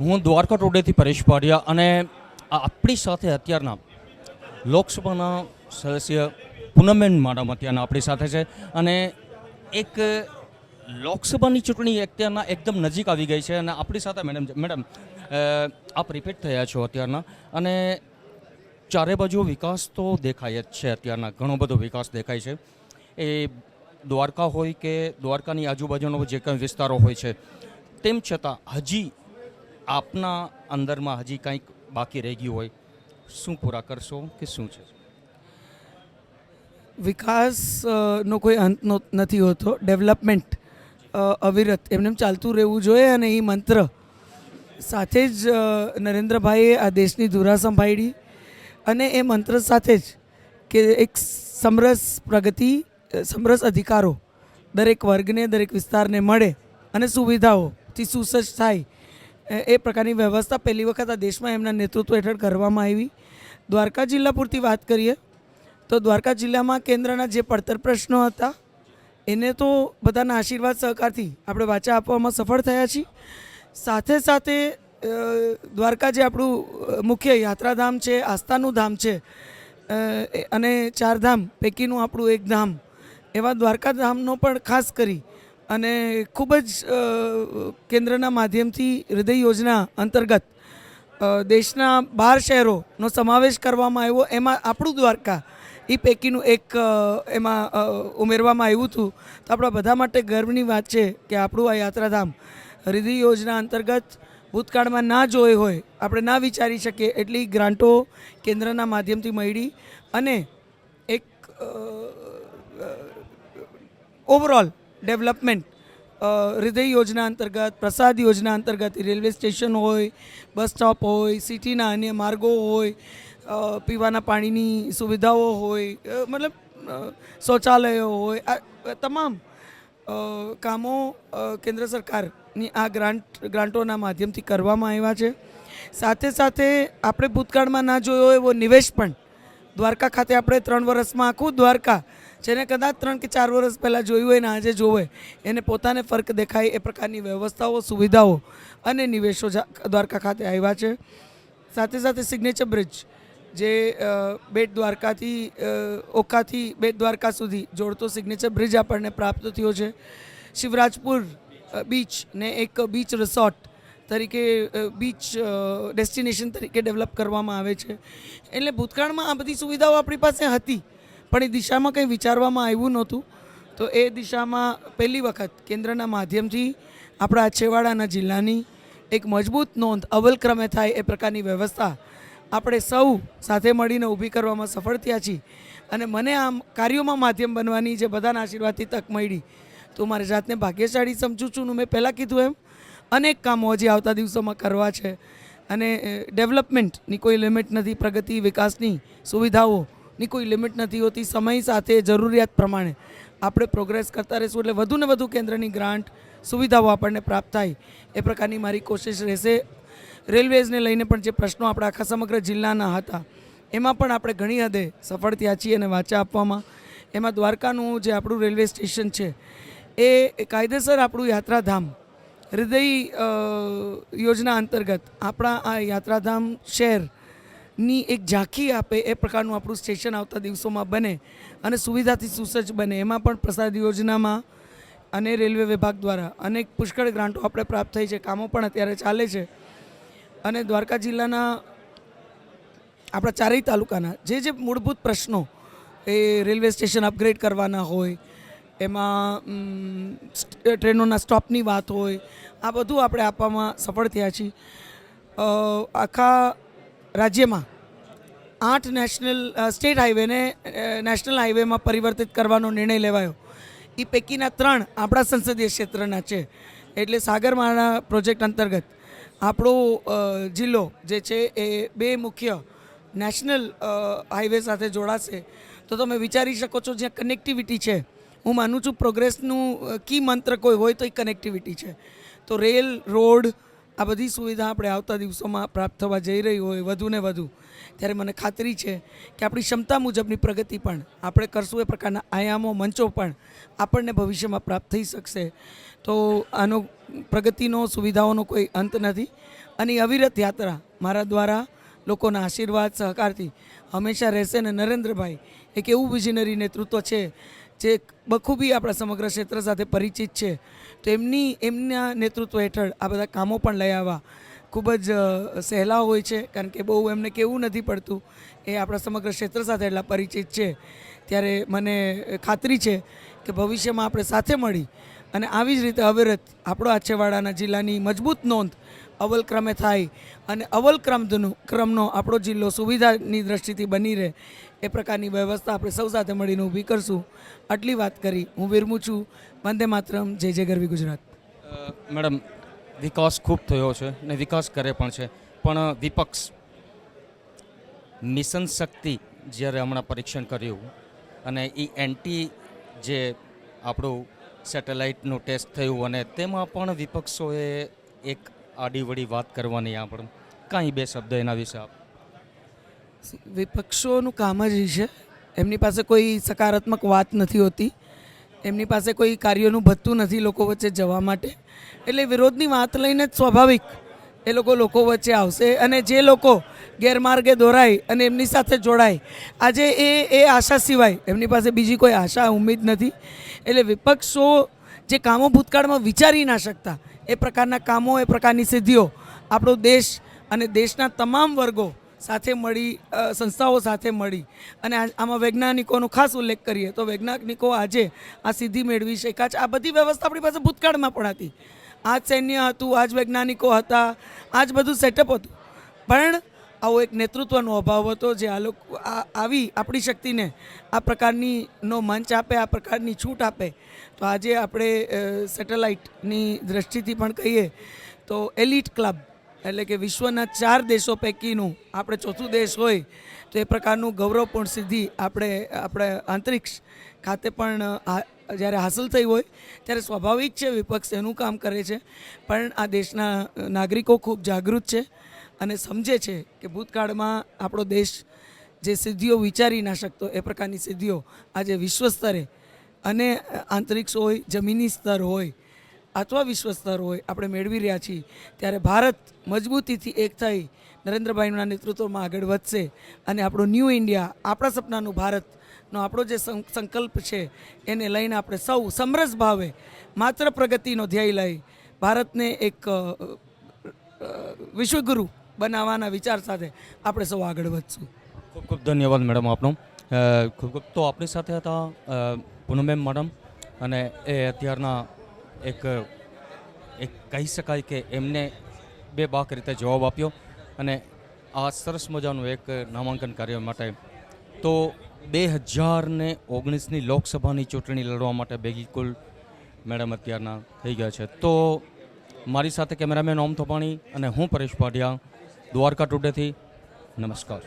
હું દ્વારકા ટોડેથી પરેશ પાડિયા અને આપણી સાથે અત્યારના લોકસભાના સદસ્ય પૂનમબેન માડમ અત્યારના આપણી સાથે છે અને એક લોકસભાની ચૂંટણી અત્યારના એકદમ નજીક આવી ગઈ છે અને આપણી સાથે મેડમ મેડમ આપ રિપીટ થયા છો અત્યારના અને ચારે બાજુ વિકાસ તો દેખાય જ છે અત્યારના, ઘણો બધો વિકાસ દેખાય છે. એ દ્વારકા હોય કે દ્વારકાની આજુબાજુનો જે કંઈ વિસ્તારો હોય છે, તેમ છતાં હજી આપના અંદરમાં હજી કંઈક બાકી રહી ગયું હોય, શું પૂરા કરશો કે શું છે? વિકાસનો કોઈ અંત નથી હોતો. ડેવલપમેન્ટ અવિરત, એમને એમ ચાલતું રહેવું જોઈએ અને એ મંત્ર સાથે જ નરેન્દ્રભાઈએ આ દેશની ધુરા સંભાળી અને એ મંત્ર સાથે જ કે એક સમરસ પ્રગતિ સમરસ અધિકારો દરેક વર્ગને, દરેક વિસ્તારને મળે અને સુવિધાઓથી સુસજ્જ થાય એ- પ્રકારની વ્યવસ્થા પહેલી વખત આ દેશમાં એમના નેતૃત્વ હેઠળ કરવામાં આવી. દ્વારકા જિલ્લા પૂરતી વાત કરીએ, તો દ્વારકા જિલ્લામાં કેન્દ્રના જે પડતર પ્રશ્નો હતા, એને તો બધાના આશીર્વાદ સહકારથી આપણે વાચા આપવામાં સફળ થયા છીએ. સાથે સાથે દ્વારકા જે આપણું મુખ્ય યાત્રાધામ છે, આસ્થાનું ધામ છે અને ચાર ધામ પૈકીનું આપણું એક ધામ, એવા દ્વારકા ધામનો પણ ખાસ કરી અને ખૂબ જ કેન્દ્રના માધ્યમથી હૃદય યોજના અંતર્ગત દેશના બાર શહેરોનો સમાવેશ કરવામાં આવ્યો. એમાં આપણું દ્વારકા એ પૈકીનું એક એમાં ઉમેરવામાં આવ્યું હતું. તો આપણા બધા માટે ગર્વની વાત છે કે આપણું આ યાત્રાધામ હૃદય યોજના અંતર્ગત ભૂતકાળમાં ના જોઈ હોય, આપણે ના વિચારી શકીએ એટલી ગ્રાન્ટો કેન્દ્રના માધ્યમથી મળી અને એક ઓવરઓલ ડેવલપમેન્ટ હૃદય યોજના અંતર્ગત, પ્રસાદ યોજના અંતર્ગત રેલવે સ્ટેશન હોય, બસ સ્ટોપ હોય, સિટીના અન્ય માર્ગો હોય પીવાના પાણીની સુવિધાઓ હોય મતલબ શૌચાલયો હોય, આ તમામ કામો કેન્દ્ર સરકારની આ ગ્રાન્ટ, ગ્રાન્ટોના માધ્યમથી કરવામાં આવ્યા છે. સાથે સાથે આપણે ભૂતકાળમાં ના જોયો એવો નિવેશ પણ દ્વારકા ખાતે આપણે ત્રણ વર્ષમાં આખું દ્વારકા જેને કદાચ ત્રણ કે ચાર વર્ષ પહેલાં જોયું હોય ને આજે જોવે એને પોતાને ફર્ક દેખાય એ પ્રકારની વ્યવસ્થાઓ, સુવિધાઓ અને નિવેશો દ્વારકા ખાતે આવ્યા છે. સાથે સાથે સિગ્નેચર બ્રિજ જે બેટ દ્વારકાથી ઓખાથી બેટ દ્વારકા સુધી જોડતો સિગ્નેચર બ્રિજ આપણને પ્રાપ્ત થયો છે. શિવરાજપુર બીચ ને એક બીચ રિસોર્ટ તરીકે બીચ ડેસ્ટિનેશન તરીકે ડેવલપ કરવામાં આવે છે. એટલે ભૂતકાળમાં આ બધી સુવિધાઓ આપણી પાસે હતી. પણ એ દિશામાં કંઈ વિચારવામાં આવ્યું નહોતું. તો એ દિશામાં પહેલી વખત કેન્દ્રના માધ્યમથી આપણા છેવાડાના જિલ્લાની એક મજબૂત નોંધ અવલક્રમે થાય એ પ્રકારની વ્યવસ્થા આપણે સૌ સાથે મળીને ઊભી કરવામાં સફળ થયા છીએ. અને મને આમ કાર્યોમાં માધ્યમ બનવાની જે બધાના આશીર્વાદથી તક મળી, તો મારી જાતને ભાગ્યશાળી સમજું છું મેં પહેલાં કીધું એમ, અનેક કામો હજી આવતા દિવસોમાં કરવા છે. અને ડેવલપમેન્ટની કોઈ લિમિટ નથી, પ્રગતિ, વિકાસની સુવિધાઓની કોઈ લિમિટ નથી હોતી. સમય સાથે, જરૂરિયાત પ્રમાણે આપણે પ્રોગ્રેસ કરતા રહીશું. એટલે વધુ ને વધુ કેન્દ્રની ગ્રાન્ટ સુવિધાઓ આપણને પ્રાપ્ત થાય. એ પ્રકારની મારી કોશિશ રહેશે. રેલવેઝને લઈને પણ જે પ્રશ્નો આપણા આખા સમગ્ર જિલ્લાના હતા, એમાં પણ આપણે ઘણી હદે સફળ થયા છીએ અને વાચા આપવામાં. એમાં દ્વારકાનું જે આપણું રેલવે સ્ટેશન છે, એ કાયદેસર આપણું યાત્રાધામ, હૃદય યોજના અંતર્ગત આપણા આ યાત્રાધામ શહેરની એક ઝાંખી આપે એ પ્રકારનું આપણું સ્ટેશન આવતા દિવસોમાં બને અને સુવિધાથી સુસજ્જ બને. એમાં પણ પ્રસાદ યોજનામાં અને રેલવે વિભાગ દ્વારા અનેક પુષ્કળ ગ્રાન્ટો આપણે પ્રાપ્ત થઈ છે. કામો પણ અત્યારે ચાલે છે. અને દ્વારકા જિલ્લાના આપણા ચારેય તાલુકાના જે જે મૂળભૂત પ્રશ્નો એ રેલવે સ્ટેશન અપગ્રેડ કરવાના હોય, એમાં ટ્રેનોના સ્ટોપની વાત હોય, આ બધું આપણે આપવામાં સફળ થયા છીએ. આખા રાજ્યમાં આઠ નેશનલ સ્ટેટ હાઈવેને નેશનલ હાઈવેમાં પરિવર્તિત કરવાનો નિર્ણય લેવાયો. એ પૈકીના ત્રણ આપણા સંસદીય ક્ષેત્રના છે. એટલે સાગરમાળા પ્રોજેક્ટ અંતર્ગત આપણો જિલ્લો જે છે એ બે મુખ્ય નેશનલ હાઈવે સાથે જોડાશે. તો તમે વિચારી શકો છો જ્યાં કનેક્ટિવિટી છે. હું માનું છું પ્રોગ્રેસનું કી મંત્ર કોઈ હોય તો એ કનેક્ટિવિટી છે. તો રેલ, રોડ આ બધી સુવિધા આપણે આવતા દિવસોમાં પ્રાપ્ત થવા જઈ રહી હોય વધુ ને વધુ, ત્યારે મને ખાતરી છે કે આપણી ક્ષમતા મુજબની પ્રગતિ પણ, આપણે કરશું એ પ્રકારના આયામો, મંચો પણ આપણને ભવિષ્યમાં પ્રાપ્ત થઈ શકશે. તો આનો પ્રગતિનો, સુવિધાઓનો કોઈ અંત નથી. અને અવિરત યાત્રા મારા દ્વારા લોકોના આશીર્વાદ, સહકારથી હંમેશા રહેશે ને નરેન્દ્રભાઈ, એક એવું વિઝનરી નેતૃત્વ છે જે બખૂબી આપણા સમગ્ર ક્ષેત્ર સાથે પરિચિત છે, તો એમની, એમના નેતૃત્વ હેઠળ આ બધા કામો પણ લઈ આવવા ખૂબ જ સહેલા હોય છે, કારણ કે બહુ એમને કેવું નથી પડતું એ આપણા સમગ્ર ક્ષેત્ર સાથે એટલા પરિચિત છે. ત્યારે મને ખાતરી છે કે ભવિષ્યમાં આપણે સાથે મળી અને આવી જ રીતે અવિરત આપણો આછેવાડાના છેવાડાના જિલ્લાની મજબૂત નોંધ અવલક્રમે થાય અને અવ્વલ ક્રમનો ક્રમનો આપણો જિલ્લો સુવિધાની દ્રષ્ટિથી બની રહે એ પ્રકારની વ્યવસ્થા આપણે સૌ સાથે મળીને ઊભી કરશું. આટલી વાત કરી. હું વિરમું છું. વંદે માતરમ. જય જય ગરવી ગુજરાત. મેડમ, વિકાસ ખૂબ થયો છે ને વિકાસ કરે પણ છે. પણ વિપક્ષ મિશન શક્તિ જ્યારે હમણાં પરીક્ષણ કર્યું અને એ એન્ટી જે આપણું સેટેલાઇટનું ટેસ્ટ થયું અને તેમાં પણ વિપક્ષોએ એક આડીવડી વાત કરવાની આપણે કાંઈ બે શબ્દ એના વિશે આપ. વિપક્ષોનું કામ જ છે. એમની પાસે કોઈ સકારાત્મક વાત નથી હોતી. એમની પાસે કોઈ કાર્યોનું ભથ્થું નથી લોકો વચ્ચે જવા માટે. એટલે વિરોધની વાત લઈને જ સ્વાભાવિક એ લોકો લોકો વચ્ચે આવશે અને જે લોકો ગેરમાર્ગે દોરાય અને એમની સાથે જોડાય, આજે એ એ આશા સિવાય એમની પાસે બીજી કોઈ આશા, ઉમ્મીદ નથી. એટલે વિપક્ષો જે કામો ભૂતકાળમાં વિચારી ના શકતા, એ પ્રકારના કામો, એ પ્રકારની સિદ્ધિઓ આપણો દેશ અને દેશના તમામ વર્ગો સાથે મળી સંસ્થાઓ સાથે મળી. અને આમાં વૈજ્ઞાનિકોનો ખાસ ઉલ્લેખ કરીએ તો વૈજ્ઞાનિકો આજે આ સિદ્ધિ મેળવી શક્યા છે આ બધી વ્યવસ્થા આપણી પાસે ભૂતકાળમાં પણ હતી. આ જ સૈન્ય હતું આ જ વૈજ્ઞાનિકો હતા આ જ બધું સેટઅપ હતું. પણ આવો એક નેતૃત્વનો અભાવ હતો જે આ લોકો આવી આપણી શક્તિને આ પ્રકારની નો મંચ આપે, આ પ્રકારની છૂટ આપે. તો આજે આપણે સેટેલાઇટની દ્રષ્ટિથી પણ કહીએ તો એલિટ ક્લબ એટલે કે વિશ્વના ચાર દેશો પૈકીનું આપણે ચોથું દેશ હોય તો એ પ્રકારનું ગૌરવપૂર્ણ સિદ્ધિ આપણે આપણે અંતરિક્ષ ખાતે પણ જ્યારે હાંસલ થઈ હોય, ત્યારે સ્વાભાવિક છે વિપક્ષ એનું કામ કરે છે. પણ આ દેશના નાગરિકો ખૂબ જાગૃત છે અને સમજે છે કે ભૂતકાળમાં આપણો દેશ જે સિદ્ધિઓ વિચારી ના શકતો, એ પ્રકારની સિદ્ધિઓ આજે વિશ્વ સ્તરે અને આંતરિક્ષ હોય જમીની સ્તર હોય અથવા વિશ્વ સ્તર હોય આપણે મેળવી રહ્યા છીએ, ત્યારે ભારત મજબૂતીથી એક થઈ નરેન્દ્રભાઈના નેતૃત્વમાં આગળ વધશે અને આપણું ન્યૂ ઇન્ડિયા, આપણા સપનાનું ભારતનો આપણો જે સંકલ્પ છે એને લઈને આપણે સૌ સમરસ ભાવે માત્ર પ્રગતિનો ધ્યેય લઈ ભારતને એક વિશ્વગુરુ બનાવવાના વિચાર સાથે આપણે સૌ આગળ વધશું. ખૂબ ખૂબ ધન્યવાદ મેડમ આપનો. ખૂબ ખૂબ. તો આપણી સાથે હતા અ, પૂનમબેન મેડમ અને એ અત્યારના એક એક કહી શકાય કે એમને બે બાક રીતે જવાબ આપ્યો અને આ સરસ મજાનું એક નામાંકન કાર્ય માટે. તો બે હજાર ને ઓગણીસની લોકસભાની ચૂંટણી લડવા માટે બિલકુલ મેડમ અત્યારના થઈ ગયા છે. તો મારી સાથે કેમેરામેન ઓમ થોપાણી અને હું પરેશ પાટિયા દ્વારકા ટુડેથી, નમસ્કાર.